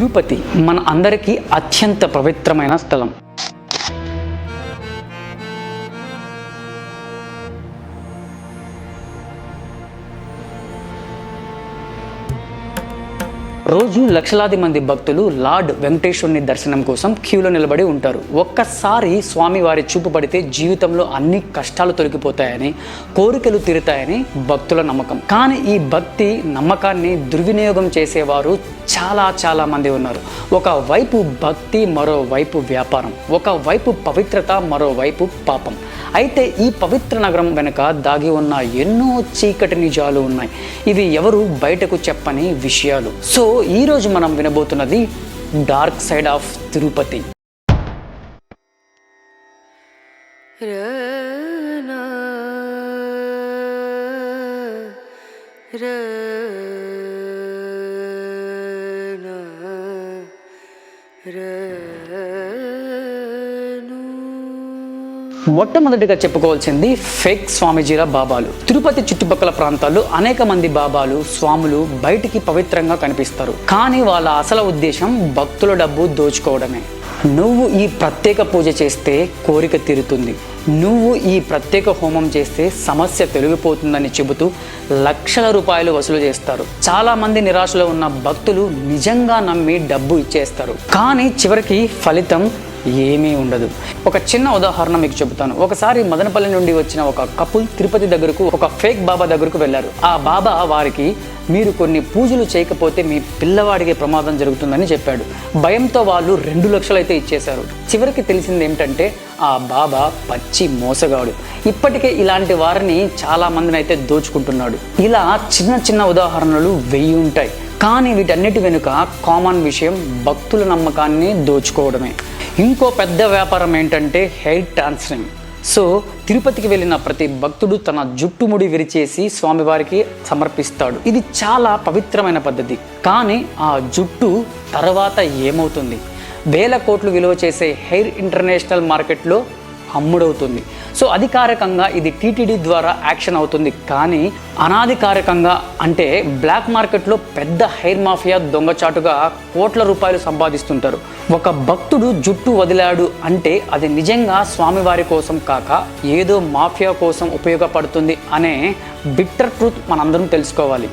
తిరుపతి మన అందరికీ అత్యంత పవిత్రమైన స్థలం. రోజు లక్షలాది మంది భక్తులు లార్డ్ వెంకటేశ్వరుని దర్శనం కోసం క్యూలో నిలబడి ఉంటారు. ఒక్కసారి స్వామి వారి చూపు పడితే జీవితంలో అన్ని కష్టాలు తొలగిపోతాయని కోరికలు తీరుతాయని భక్తుల నమ్మకం. కానీ ఈ భక్తి నమ్మకాన్ని దుర్వినియోగం చేసేవారు చాలా చాలా మంది ఉన్నారు. ఒకవైపు భక్తి మరోవైపు వ్యాపారం. ఒకవైపు పవిత్రత మరోవైపు పాపం. అయితే ఈ పవిత్ర నగరం వెనుక దాగి ఉన్న ఎన్నో చీకటి నిజాలు ఉన్నాయి. ఇవి ఎవరు బయటకు చెప్పని విషయాలు. సో ఈరోజు మనం వినబోతున్నది డార్క్ సైడ్ ఆఫ్ తిరుపతి రనా. మొట్టమొదటిగా చెప్పుకోవాల్సింది ఫేక్ స్వామిజీల బాబాలు. తిరుపతి చుట్టుపక్కల ప్రాంతాల్లో అనేక మంది బాబాలు స్వాములు బయటికి పవిత్రంగా కనిపిస్తారు. కానీ వాళ్ళ అసలు ఉద్దేశం భక్తుల డబ్బు దోచుకోవడమే. నువ్వు ఈ ప్రత్యేక పూజ చేస్తే కోరిక తీరుతుంది. నువ్వు ఈ ప్రత్యేక హోమం చేస్తే సమస్య తొలగిపోతుందని చెబుతూ లక్షల రూపాయలు వసూలు చేస్తారు. చాలా మంది నిరాశలో ఉన్న భక్తులు నిజంగా నమ్మి డబ్బు ఇచ్చేస్తారు. కానీ చివరికి ఫలితం ఏమీ ఉండదు. ఒక చిన్న ఉదాహరణ మీకు చెబుతాను. ఒకసారి మదనపల్లి నుండి వచ్చిన ఒక కపుల్ తిరుపతి దగ్గరకు ఒక ఫేక్ బాబా దగ్గరకు వెళ్ళారు. ఆ బాబా వారికి మీరు కొన్ని పూజలు చేయకపోతే మీ పిల్లవాడికి ప్రమాదం జరుగుతుందని చెప్పాడు. భయంతో వాళ్ళు రెండు లక్షలు అయితే ఇచ్చేశారు. చివరికి తెలిసింది ఏమిటంటే ఆ బాబా పచ్చి మోసగాడు. ఇప్పటికే ఇలాంటి వారిని చాలా మందిని అయితే దోచుకుంటున్నాడు. ఇలా చిన్న చిన్న ఉదాహరణలు వెయ్యి ఉంటాయి. కానీ వీటన్నిటి వెనుక కామన్ విషయం భక్తుల నమ్మకాన్ని దోచుకోవడమే. ఇంకో పెద్ద వ్యాపారం ఏంటంటే హెయిర్ ట్రాన్స్ఫరింగ్. సో తిరుపతికి వెళ్ళిన ప్రతి భక్తుడు తన జుట్టుముడి విరిచేసి స్వామివారికి సమర్పిస్తాడు. ఇది చాలా పవిత్రమైన పద్ధతి. కానీ ఆ జుట్టు తర్వాత ఏమవుతుంది? వేల కోట్లు విలువ చేసే హెయిర్ ఇంటర్నేషనల్ మార్కెట్లో అమ్ముడవుతుంది. సో అధికారికంగా ఇది టీటీడీ ద్వారా యాక్షన్ అవుతుంది. కానీ అనాధికారికంగా అంటే బ్లాక్ మార్కెట్లో పెద్ద హెయిర్ మాఫియా దొంగచాటుగా కోట్ల రూపాయలు సంపాదిస్తుంటారు. ఒక భక్తుడు జుట్టు వదిలాడు అంటే అది నిజంగా స్వామివారి కోసం కాక ఏదో మాఫియా కోసం ఉపయోగపడుతుంది అనే బిట్టర్ ట్రూత్ మనందరం తెలుసుకోవాలి.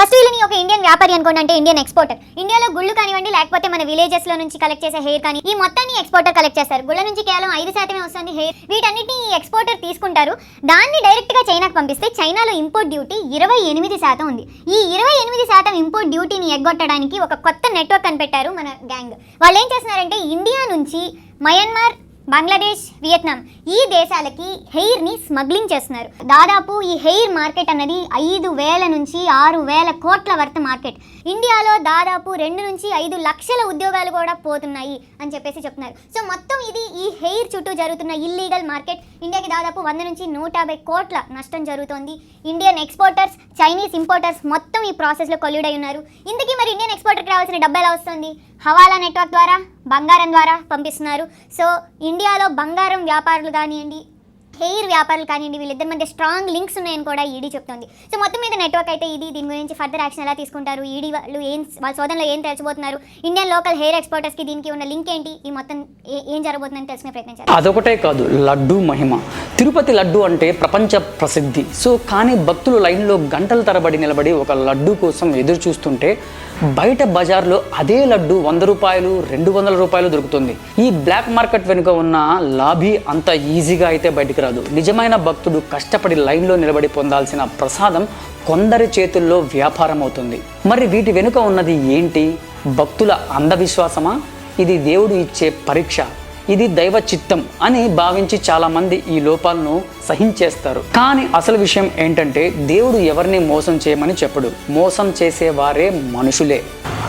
ఫస్ట్ వీళ్ళని ఒక ఇండియన్ వ్యాపారి అనుకోండి అంటే ఇండియన్ ఎక్స్పోర్టర్. ఇండియాలో గుళ్ళు కానివ్వండి లేకపోతే మన విలేజెస్లో నుంచి కలెక్ట్ చేసే హెయిర్ కానీ ఈ మొత్తాన్ని ఎక్స్పోర్టర్ కలెక్ట్ చేస్తారు. గుళ్ళ నుంచి కేవలం ఐదు శాతమే వస్తుంది హెయిర్. వీటన్నిటిని ఈ ఎక్స్పోర్టర్ తీసుకుంటారు. దాన్ని డైరెక్ట్గా చైనాకు పంపిస్తే చైనాలో ఇంపోర్ట్ డ్యూటీ ఇరవై ఎనిమిది శాతం ఉంది. ఈ ఇరవై ఎనిమిది శాతం ఇంపోర్ట్ డ్యూటీని ఎగ్గొట్టడానికి ఒక కొత్త నెట్వర్క్ కనిపెట్టారు మన గ్యాంగ్ వాళ్ళు ఏం చేస్తున్నారంటే ఇండియా నుంచి మయన్మార్ బంగ్లాదేశ్ వియత్నాం ఈ దేశాలకి హెయిర్ని స్మగ్లింగ్ చేస్తున్నారు. దాదాపు ఈ హెయిర్ మార్కెట్ అన్నది ఐదు వేల నుంచి ఆరు వేల కోట్ల వర్త మార్కెట్. ఇండియాలో దాదాపు రెండు నుంచి ఐదు లక్షల ఉద్యోగాలు కూడా పోతున్నాయి అని చెప్పేసి చెప్తున్నారు. సో మొత్తం ఇది ఈ హెయిర్ చుట్టూ జరుగుతున్న ఇల్లీగల్ మార్కెట్. ఇండియాకి దాదాపు వంద నుంచి నూట యాభై కోట్ల నష్టం జరుగుతోంది. ఇండియన్ ఎక్స్పోర్టర్స్ చైనీస్ ఇంపోర్టర్స్ మొత్తం ఈ ప్రాసెస్లో అయి ఉన్నారు. ఇందుకీ మరి ఇండియన్ ఎక్స్పోర్టర్కి రావాల్సిన డబ్బు ఎలా వస్తుంది? హవాలా నెట్వర్క్ ద్వారా బంగారం ద్వారా పంపిస్తున్నారు. సో ఇండియాలో బంగారం వ్యాపారులు కానివ్వండి హెయిర్ వ్యాపారులు కానివ్వండి వీళ్ళిద్దరి మధ్య స్ట్రాంగ్ లింక్స్ ఉన్నాయని కూడా ఈడీ చెప్తుంది. సో మొత్తం మీద నెట్వర్క్ అయితే ఇది దీని గురించి ఫర్దర్ యాక్షన్ ఎలా తీసుకుంటారు? ఈడీ వాళ్ళు ఏం వాళ్ళ శోధనలో ఏం తెలుసుకోబోతున్నారు ఇండియన్ లోకల్ హెయిర్ ఎక్స్పోర్టర్స్కి దీనికి ఉన్న లింక్ ఏంటి? ఈ మొత్తం ఏం జరగబోతుందని తెలుసుకునే ప్రయత్నం చేస్తారు అదొకటే కాదు లడ్డు మహిమ. తిరుపతి లడ్డు అంటే ప్రపంచ ప్రసిద్ధి. సో కానీ భక్తులు లైన్లో గంటల తరబడి నిలబడి ఒక లడ్డు కోసం ఎదురు చూస్తుంటే బయట బజార్లో అదే లడ్డు వంద రూపాయలు రెండు వందల రూపాయలు దొరుకుతుంది. ఈ బ్లాక్ మార్కెట్ వెనుక ఉన్న లాభీ అంత ఈజీగా అయితే బయటికి రాదు. నిజమైన భక్తుడు కష్టపడి లైన్లో నిలబడి పొందాల్సిన ప్రసాదం కొందరి చేతుల్లో వ్యాపారం అవుతుంది మరి వీటి వెనుక ఉన్నది ఏంటి? భక్తుల అంధవిశ్వాసమా? ఇది దేవుడు ఇచ్చే పరీక్ష. ఇది దైవ చిత్తం అని భావించి చాలామంది ఈ లోపాలను సహించేస్తారు. కానీ అసలు విషయం ఏంటంటే దేవుడు ఎవరిని మోసం చేయమని చెప్పడు. మోసం చేసేవారే మనుషులే.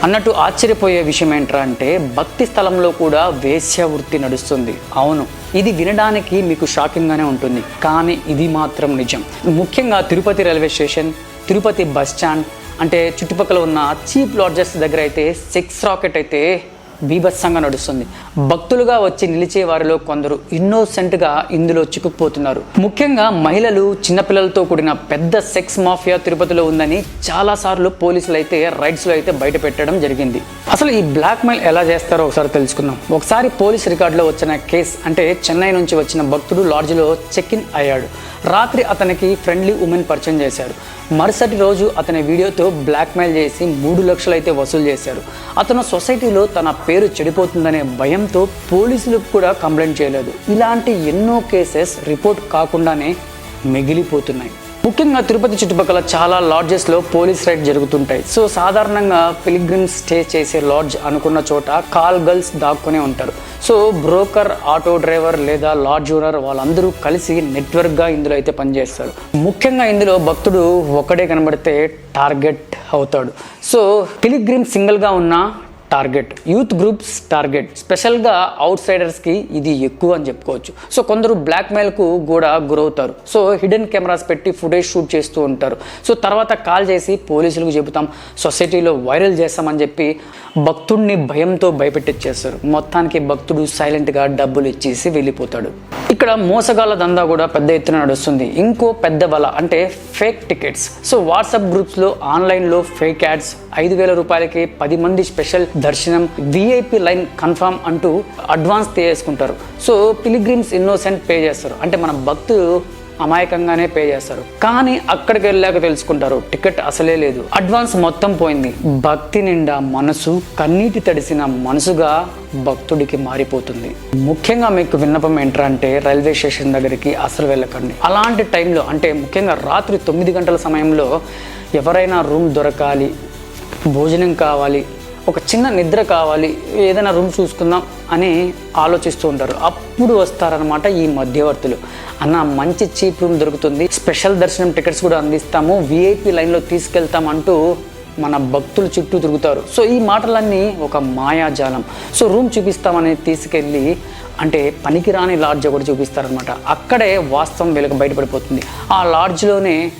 అన్నట్టు ఆశ్చర్యపోయే విషయం ఏంట్రా అంటే భక్తి స్థలంలో కూడా వేశ్యావృత్తి నడుస్తుంది. అవును ఇది వినడానికి మీకు షాకింగ్గానే ఉంటుంది. కానీ ఇది మాత్రం నిజం. ముఖ్యంగా Tirupati railway station Tirupati bus stand అంటే చుట్టుపక్కల ఉన్న చీప్ లాడ్జెస్ దగ్గర అయితే సెక్స్ రాకెట్ అయితే బీభత్సంగా నడుస్తుంది. భక్తులుగా వచ్చి నిలిచే వారిలో కొందరు ఇన్నోసెంట్గా ఇందులో చిక్కుకుపోతున్నారు. ముఖ్యంగా మహిళలు చిన్నపిల్లలతో కూడిన పెద్ద సెక్స్ మాఫియా తిరుపతిలో ఉందని చాలా సార్లు పోలీసులు అయితే రైడ్స్లో అయితే బయట పెట్టడం జరిగింది. అసలు ఈ బ్లాక్ మెయిల్ ఎలా చేస్తారో ఒకసారి తెలుసుకుందాం. ఒకసారి పోలీస్ రికార్డులో వచ్చిన కేస్ అంటే చెన్నై నుంచి వచ్చిన భక్తుడు లాడ్జ్లో చెక్ ఇన్ అయ్యాడు. రాత్రి అతనికి ఫ్రెండ్లీ ఉమెన్ పరిచయం చేశారు. మరుసటి రోజు అతని వీడియోతో బ్లాక్మెయిల్ చేసి మూడు లక్షలు అయితే వసూలు చేశారు. అతను సొసైటీలో తన పేరు చెడిపోతుందనే భయంతో పోలీసులకు కూడా కంప్లైంట్ చేయలేదు. ఇలాంటి ఎన్నో కేసెస్ రిపోర్ట్ కాకుండానే మిగిలిపోతున్నాయి. ముఖ్యంగా తిరుపతి చుట్టుపక్కల చాలా లాడ్జెస్లో పోలీస్ రైడ్ జరుగుతుంటాయి. సో సాధారణంగా పిలిగ్రిమ్స్ స్టే చేసే లాడ్జ్ అనుకున్న చోట కాల్ గర్ల్స్ దాక్కునే ఉంటారు. సో బ్రోకర్ ఆటో డ్రైవర్ లేదా లాడ్జ్ ఓనర్ వాళ్ళందరూ కలిసి నెట్వర్క్గా ఇందులో అయితే పనిచేస్తారు. ముఖ్యంగా ఇందులో భక్తుడు ఒక్కడే కనబడితే టార్గెట్ అవుతాడు. సో పిలిగ్రిమ్ సింగిల్గా ఉన్న టార్గెట్ యూత్ గ్రూప్స్ టార్గెట్ స్పెషల్గా అవుట్ సైడర్స్కి ఇది ఎక్కువ అని చెప్పుకోవచ్చు. సో కొందరు బ్లాక్మెయిల్కు కూడా గురవుతారు. సో హిడెన్ కెమెరాస్ పెట్టి ఫుటేజ్ షూట్ చేస్తూ ఉంటారు. సో తర్వాత కాల్ చేసి పోలీసులకు చెబుతాం సొసైటీలో వైరల్ చేస్తామని చెప్పి భక్తుడిని భయంతో భయపెట్టిచ్చేస్తారు. మొత్తానికి భక్తుడు సైలెంట్గా డబ్బులు ఇచ్చేసి వెళ్ళిపోతాడు. ఇక్కడ మోసగాళ్ళ దందా కూడా పెద్ద ఎత్తున నడుస్తుంది. ఇంకో పెద్ద బల అంటే ఫేక్ టికెట్స్ సో వాట్సాప్ గ్రూప్స్లో ఆన్లైన్లో ఫేక్ యాడ్స్ ఐదు వేల రూపాయలకి పది మంది స్పెషల్ దర్శనం విఐపి లైన్ కన్ఫర్మ్ అంటూ అడ్వాన్స్ తీసుకుంటారు సో పిలిగ్రిమ్స్ ఇన్నోసెంట్ పే చేస్తారు. అంటే మన భక్తులు అమాయకంగానే పే చేస్తారు. కానీ అక్కడికి వెళ్ళాక తెలుసుకుంటారు టికెట్ అసలే లేదు. అడ్వాన్స్ మొత్తం పోయింది. భక్తి నిండా మనసు కన్నీటి తడిసిన మనసుగా భక్తుడికి మారిపోతుంది. ముఖ్యంగా మీకు విన్నపం ఏంటంటే రైల్వే స్టేషన్ దగ్గరికి అసలు వెళ్ళకండి. అలాంటి టైంలో అంటే ముఖ్యంగా రాత్రి తొమ్మిది గంటల సమయంలో ఎవరైనా రూమ్ దొరకాలి భోజనం కావాలి ఒక చిన్న నిద్ర కావాలి ఏదైనా రూమ్ చూసుకుందాం అని ఆలోచిస్తూ ఉంటారు. అప్పుడు వస్తారనమాట ఈ మధ్యవర్తులు. అన్న మంచి చీప్ రూమ్ దొరుకుతుంది. స్పెషల్ దర్శనం టికెట్స్ కూడా అందిస్తాము. విఐపి లైన్లో తీసుకెళ్తామంటూ మన భక్తులు చుట్టూ తిరుగుతారు. సో ఈ మాటలన్నీ ఒక మాయాజాలం. సో రూమ్ చూపిస్తామని తీసుకెళ్ళి అంటే పనికిరాని లాడ్జ్ ఒకటి చూపిస్తారనమాట అక్కడే వాస్తవం వీళ్ళకి బయటపడిపోతుంది. ఆ లాడ్జ్లోనే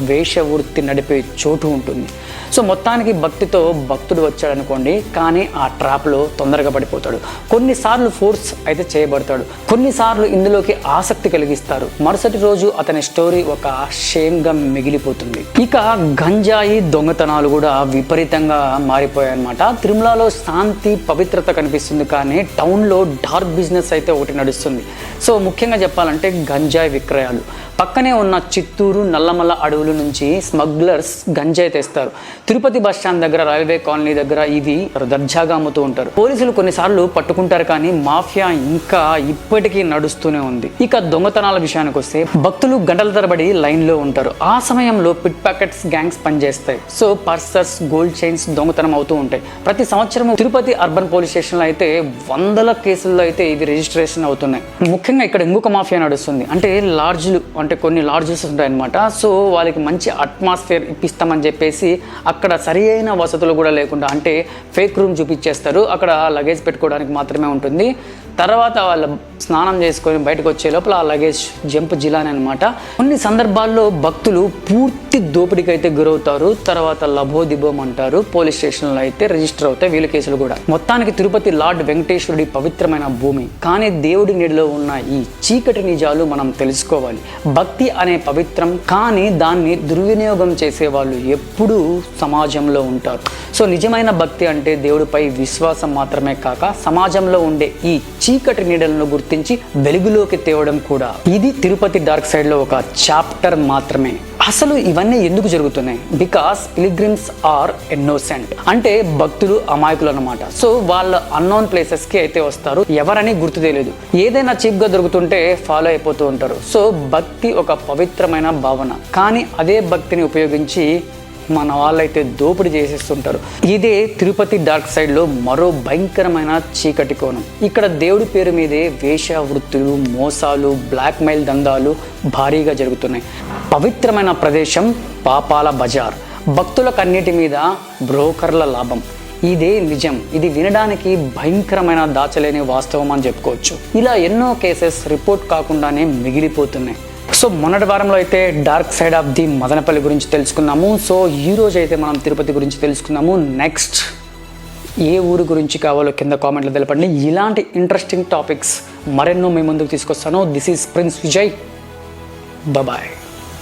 వేషవృత్తి నడిపే చోటు ఉంటుంది. సో మొత్తానికి భక్తితో భక్తుడు వచ్చాడనుకోండి కానీ ఆ ట్రాప్లో తొందరగా పడిపోతాడు. కొన్నిసార్లు ఫోర్స్ అయితే చేయబడతాడు. కొన్నిసార్లు ఇందులోకి ఆసక్తి కలిగిస్తారు. మరుసటి రోజు అతని స్టోరీ ఒక షేమ్గా మిగిలిపోతుంది. ఇక గంజాయి దొంగతనాలు కూడా విపరీతంగా మారిపోయాయన్నమాట. తిరుమలలో శాంతి పవిత్రత కనిపిస్తుంది కానీ టౌన్లో డార్క్ బిజినెస్ అయితే ఒకటి నడుస్తుంది. సో ముఖ్యంగా చెప్పాలంటే గంజాయి విక్రయాలు. పక్కనే ఉన్న చిత్తూరు నల్లమల్ల అడవుల నుంచి స్మగ్లర్స్ గంజాయి తెస్తారు. తిరుపతి బస్ స్టాండ్ దగ్గర రైల్వే కాలనీ దగ్గర ఇది దర్జాగా అమ్ముతూ ఉంటారు. పోలీసులు కొన్నిసార్లు పట్టుకుంటారు కానీ మాఫియా ఇంకా ఇప్పటికీ నడుస్తూనే ఉంది. ఇక దొంగతనాల విషయానికి వస్తే భక్తులు గంటల తరబడి లైన్లో ఉంటారు. ఆ సమయంలో పిట్ ప్యాకెట్స్ గ్యాంగ్స్ పనిచేస్తాయి. సో పర్సర్స్ గోల్డ్ చైన్స్ దొంగతనం అవుతూ ఉంటాయి. ప్రతి సంవత్సరం తిరుపతి అర్బన్ పోలీస్ స్టేషన్లో అయితే వందల కేసుల్లో అయితే ఇవి రిజిస్ట్రేషన్ అవుతున్నాయి. ముఖ్యంగా ఇక్కడ ఇంకొక మాఫియా నడుస్తుంది. అంటే లార్జ్లు అంటే కొన్ని లార్జెస్ ఉంటాయి అనమాట సో వాళ్ళకి మంచి అట్మాస్ఫియర్ ఇప్పిస్తామని చెప్పేసి అక్కడ సరి అయిన వసతులు కూడా లేకుండా అంటే ఫేక్ రూమ్ చూపించేస్తారు. అక్కడ లగేజ్ పెట్టుకోవడానికి మాత్రమే ఉంటుంది. తర్వాత వాళ్ళు స్నానం చేసుకొని బయటకు వచ్చే లోపల ఆ లగేజ్ జంప్ జిలాని అనమాట కొన్ని సందర్భాల్లో భక్తులు పూర్తి దోపిడీకి అయితే గురవుతారు తర్వాత లభోదిబోం అంటారు పోలీస్ స్టేషన్లో అయితే రిజిస్టర్ అవుతాయి వీళ్ళ కేసులు కూడా. మొత్తానికి తిరుపతి లార్డ్ వెంకటేశ్వరుడి పవిత్రమైన భూమి. కానీ దేవుడి నీడిలో ఉన్న ఈ చీకటి నిజాలు మనం తెలుసుకోవాలి. భక్తి అనే పవిత్రం కానీ దాన్ని దుర్వినియోగం చేసే వాళ్ళు ఎప్పుడూ సమాజంలో ఉంటారు. సో నిజమైన భక్తి అంటే దేవుడిపై విశ్వాసం మాత్రమే కాక సమాజంలో ఉండే ఈ చీకటి నీడలను గుర్తించి వెలుగులోకి తేవడం కూడా. ఇది తిరుపతి డార్క్ సైడ్లో ఒక చాప్టర్ మాత్రమే. అసలు ఇవన్నీ ఎందుకు జరుగుతున్నాయి? బికాస్ పిలిగ్రిమ్స్ ఆర్ ఎన్నోసెంట్ అంటే భక్తులు అమాయకులు అనమాట సో వాళ్ళ అన్నోన్ ప్లేసెస్కి అయితే వస్తారు. ఎవరని గుర్తు తెలియదు. ఏదైనా చీప్గా దొరుకుతుంటే ఫాలో అయిపోతూ ఉంటారు. సో భక్తి ఒక పవిత్రమైన భావన. కానీ అదే భక్తిని ఉపయోగించి మన వాళ్ళైతే దోపిడీ చేసేస్తుంటారు. ఇదే తిరుపతి డార్క్ సైడ్లో మరో భయంకరమైన చీకటి కోణం. ఇక్కడ దేవుడి పేరు మీదే వేషవృత్తులు మోసాలు బ్లాక్మెయిల్ దందాలు భారీగా జరుగుతున్నాయి. పవిత్రమైన ప్రదేశం పాపాల బజార్. భక్తుల కన్నిటి మీద బ్రోకర్ల లాభం. ఇదే నిజం. ఇది వినడానికి భయంకరమైన దాచలేని వాస్తవం అని చెప్పుకోవచ్చు. ఇలా ఎన్నో కేసెస్ రిపోర్ట్ కాకుండానే మిగిలిపోతున్నాయి. సో మొన్నటి వారంలో అయితే dark side of the Madanapalle గురించి తెలుసుకున్నాము. సో ఈ రోజు అయితే మనం తిరుపతి గురించి తెలుసుకున్నాము. నెక్స్ట్ ఏ ఊరు గురించి కావాలో కింద కామెంట్లో తెలపండి. ఇలాంటి ఇంట్రెస్టింగ్ టాపిక్స్ మరెన్నో మీ ముందుకు తీసుకొస్తాను. This is Prince Vijay boy